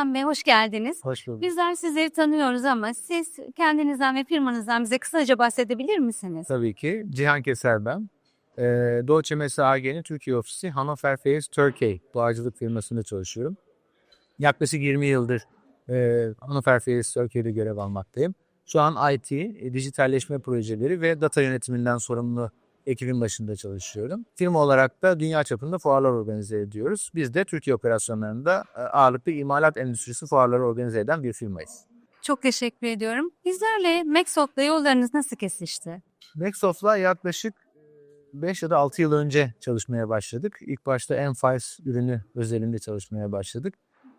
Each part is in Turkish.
Cihan Bey hoş geldiniz. Hoş bulduk. Bizler sizleri tanıyoruz ama siz kendinizden ve firmanızdan bize kısaca bahsedebilir misiniz? Tabii ki. Cihan Keser ben. Ee, Deutsche Messe AG'nin Türkiye ofisi Hannover Fairs Turkey bağcılık firmasında çalışıyorum. Yaklaşık 20 yıldır e, Hannover Fairs Turkey'de görev almaktayım. Şu an IT, e, dijitalleşme projeleri ve data yönetiminden sorumlu ekibin başında çalışıyorum. Firma olarak da dünya çapında fuarlar organize ediyoruz. Biz de Türkiye operasyonlarında e, ağırlıklı imalat endüstrisi fuarları organize eden bir firmayız. Çok teşekkür ediyorum. Bizlerle Maxop'la yollarınız nasıl kesişti? Microsoft'la yaklaşık 5 ya da 6 yıl önce çalışmaya başladık. İlk başta Enfiles ürünü özelinde çalışmaya başladık.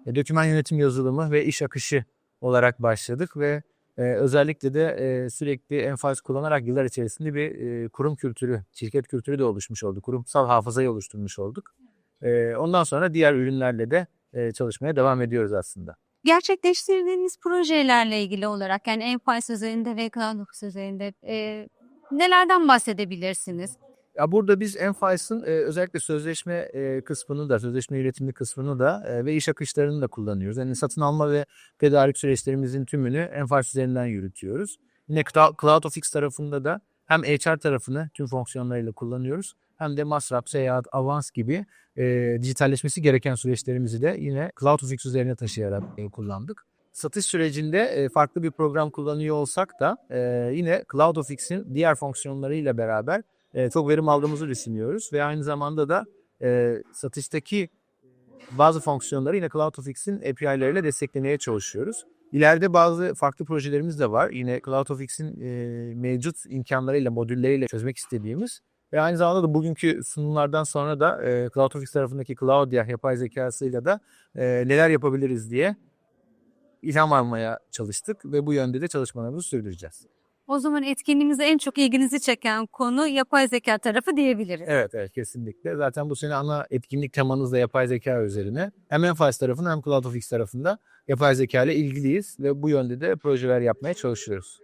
E, yönetim yazılımı ve iş akışı olarak başladık ve e, özellikle de e, sürekli Enfiles kullanarak yıllar içerisinde bir e, kurum kültürü, şirket kültürü de oluşmuş oldu. Kurumsal hafızayı oluşturmuş olduk. E, ondan sonra diğer ürünlerle de e, çalışmaya devam ediyoruz aslında. Gerçekleştirdiğiniz projelerle ilgili olarak yani Enfiles üzerinde ve Cloudoffice üzerinde e, nelerden bahsedebilirsiniz? Ya burada biz Enfiles'ın e, özellikle sözleşme e, kısmını da, sözleşme üretimi kısmını da e, ve iş akışlarını da kullanıyoruz. Yani satın alma ve tedarik süreçlerimizin tümünü Enfiles üzerinden yürütüyoruz. Yine Cloud- CloudOfix tarafında da hem HR tarafını tüm fonksiyonlarıyla kullanıyoruz hem de masraf, seyahat, avans gibi e, dijitalleşmesi gereken süreçlerimizi de yine CloudOfix üzerine taşıyarak e, kullandık. Satış sürecinde farklı bir program kullanıyor olsak da yine CloudOfix'in diğer fonksiyonlarıyla beraber e, çok verim aldığımızı düşünüyoruz ve aynı zamanda da e, satıştaki bazı fonksiyonları yine CloudOfix'in API'leriyle desteklemeye çalışıyoruz. İleride bazı farklı projelerimiz de var. Yine CloudOfix'in e, mevcut imkanlarıyla, modülleriyle çözmek istediğimiz ve aynı zamanda da bugünkü sunumlardan sonra da e, CloudOfix tarafındaki Cloudia yapay zekasıyla da e, neler yapabiliriz diye ilham almaya çalıştık ve bu yönde de çalışmalarımızı sürdüreceğiz. O zaman etkinliğimizde en çok ilginizi çeken konu yapay zeka tarafı diyebiliriz. Evet evet kesinlikle. Zaten bu sene ana etkinlik temanız da yapay zeka üzerine. Hem Enfiles tarafında hem CloudOfix tarafında yapay zeka ile ilgiliyiz ve bu yönde de projeler yapmaya çalışıyoruz.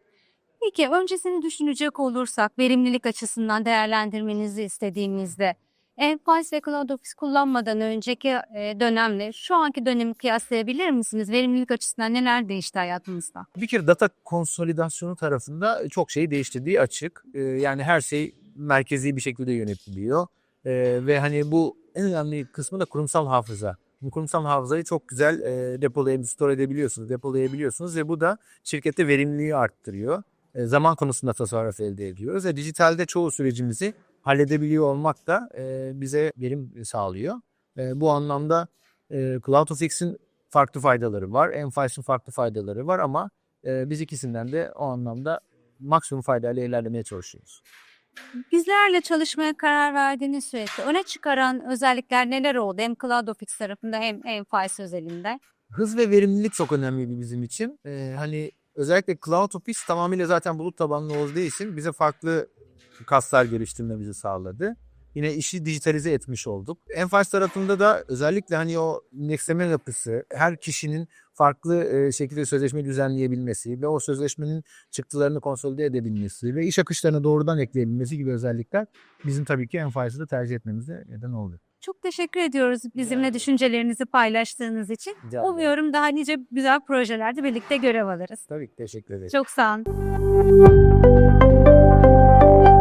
Peki öncesini düşünecek olursak verimlilik açısından değerlendirmenizi istediğimizde Enfiles ve CloudOffice kullanmadan önceki e, dönemle şu anki dönemi kıyaslayabilir misiniz? Verimlilik açısından neler değişti hayatınızda? Bir kere data konsolidasyonu tarafında çok şey değiştirdiği açık. Ee, yani her şey merkezi bir şekilde yönetiliyor. Ee, ve hani bu en önemli kısmı da kurumsal hafıza. Bu kurumsal hafızayı çok güzel e, depolayabiliyorsunuz, store edebiliyorsunuz, depolayabiliyorsunuz ve bu da şirkette verimliliği arttırıyor. E, zaman konusunda tasarruf elde ediyoruz ve dijitalde çoğu sürecimizi halledebiliyor olmak da e, bize verim sağlıyor. E, bu anlamda e, CloudOfix'in farklı faydaları var. Enfiles'in farklı faydaları var ama e, biz ikisinden de o anlamda maksimum faydayla ilerlemeye çalışıyoruz. Bizlerle çalışmaya karar verdiğiniz süreçte öne çıkaran özellikler neler oldu? Hem CloudOffice tarafında hem Enfiles özelinde. Hız ve verimlilik çok önemli bizim için. E, hani özellikle CloudOffice tamamıyla zaten bulut tabanlı olduğu için bize farklı kaslar geliştirmemizi sağladı. Yine işi dijitalize etmiş olduk. Enfiles tarafında da özellikle hani o indeksleme yapısı, her kişinin farklı e, şekilde sözleşmeyi düzenleyebilmesi ve o sözleşmenin çıktılarını konsolide edebilmesi ve iş akışlarına doğrudan ekleyebilmesi gibi özellikler bizim tabii ki Enfiles'ı da tercih etmemize neden oluyor. Çok teşekkür ediyoruz bizimle düşüncelerinizi paylaştığınız için. Rica. Umuyorum daha nice güzel projelerde birlikte görev alırız. Tabii ki teşekkür ederim. Çok sağ olun. うん。